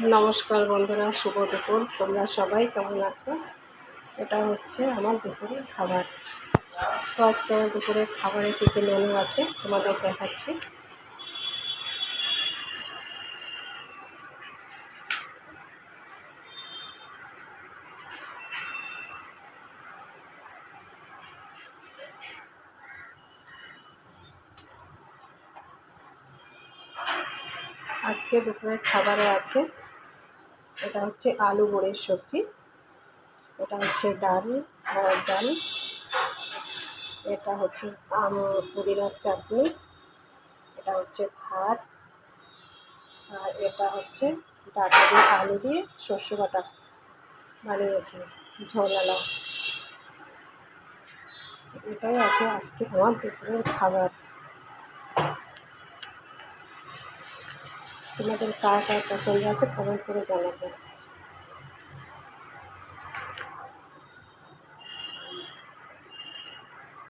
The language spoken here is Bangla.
নমস্কার বন্ধুরা, শুভ দুপুর। তোমরা সবাই কেমন আছো? এটা হচ্ছে আমার দুপুরের খাবার। তো আজকে আমার দুপুরের খাবারে কী কী মেনু আছে তোমাদের দেখাচ্ছি। আজকে দুপুরের খাবারে আছে এটা হচ্ছে আলু বড়ির সবজি। এটা হচ্ছে ডাল মর ডাল। এটা হচ্ছে আম, পুদিনার চাটনি। এটা হচ্ছে ভাত। আর এটা হচ্ছে ডাটা দিয়ে, আলু দিয়ে শস্য বাটা বানিয়েছি ঝোলালা এটাই আছে আজকে আমার দুপুরের খাবার। তোমাদের কার কার পছন্দ আছে কমেন্ট করে জানাবে।